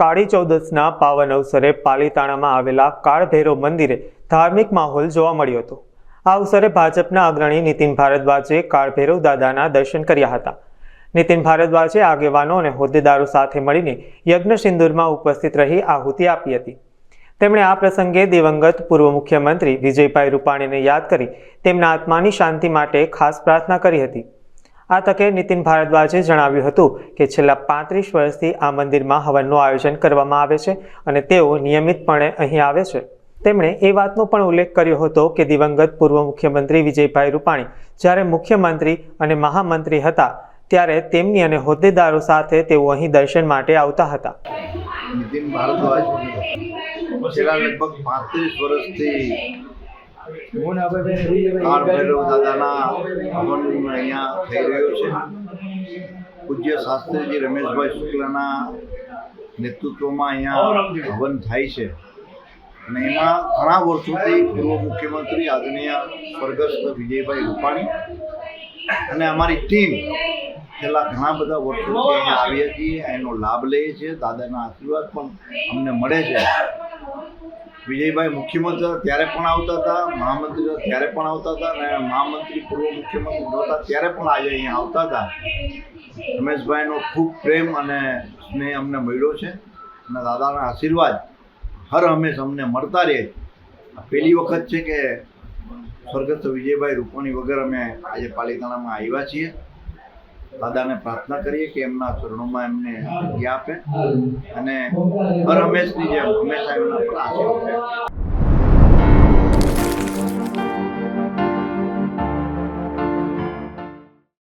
કાળી ચૌદસના પાવન અવસરે પાલીતાણામાં આવેલા કાળભૈરવ મંદિરે ધાર્મિક માહોલ જોવા મળ્યો હતો. આ અવસરે ભાજપના અગ્રણી નીતિન ભારદ્વાજે કાળભૈરવ દાદાના દર્શન કર્યા હતા. નીતિન ભારદ્વાજે આગેવાનો અને હોદ્દેદારો સાથે મળીને યજ્ઞ સિંદુરમાં ઉપસ્થિત રહી આહુતિ આપી હતી. તેમણે આ પ્રસંગે દિવંગત પૂર્વ મુખ્યમંત્રી વિજયભાઈ રૂપાણીને યાદ કરી તેમના આત્માની શાંતિ માટે ખાસ પ્રાર્થના કરી હતી. આ તકે નીતિન ભારદ્વાજે જણાવ્યું હતું કે છેલ્લા પાંત્રીસ વર્ષથી આ મંદિરમાં હવનનું આયોજન કરવામાં આવે છે અને તેઓ નિયમિતપણે અહીં આવે છે. તેમણે એ વાતનો પણ ઉલ્લેખ કર્યો હતો કે દિવંગત પૂર્વ મુખ્યમંત્રી વિજયભાઈ રૂપાણી જ્યારે મુખ્યમંત્રી અને મહામંત્રી હતા ત્યારે તેમની અને હોદ્દેદારો સાથે તેઓ અહીં દર્શન માટે આવતા હતા. નીતિન ભારદ્વાજ છેલ્લા લગભગ પાંત્રીસ વર્ષથી કાળ ભૈરવ દાદાના હવન અહીંયા થઈ રહ્યો છે. પૂજ્ય શાસ્ત્રીજી રમેશભાઈ શુક્લના નેતૃત્વમાં અહીંયા હવન થાય છે. અને એમાં ઘણા વર્ષોથી પૂર્વ મુખ્યમંત્રી આદરણીય સ્વર્ગસ્થ વિજયભાઈ રૂપાણી અને અમારી ટીમ છેલ્લા ઘણા બધા વર્ષોથી અહીંયા આવીએ છીએ, એનો લાભ લઈએ છીએ, દાદાના આશીર્વાદ પણ અમને મળે છે. વિજયભાઈ મુખ્યમંત્રી ત્યારે પણ આવતા હતા, મહામંત્રી ત્યારે પણ આવતા હતા, અને મહામંત્રી પૂર્વ મુખ્યમંત્રી હતા ત્યારે પણ આજે અહીંયા આવતા હતા. રમેશભાઈનો ખૂબ પ્રેમ અને સ્નેહ અમને મળ્યો છે, અને દાદાના આશીર્વાદ હર હંમેશ અમને મળતા રહે. પહેલી વખત છે કે સ્વર્ગસ્થ વિજયભાઈ રૂપાણી વગર અમે આજે પાલિતાણામાં આવ્યા છીએ. દાદાને પ્રાર્થના કરીએ કે એમના ચરણોમાં એમને આપે અને હર હંમેશની જેમ હંમેશા એમના પર.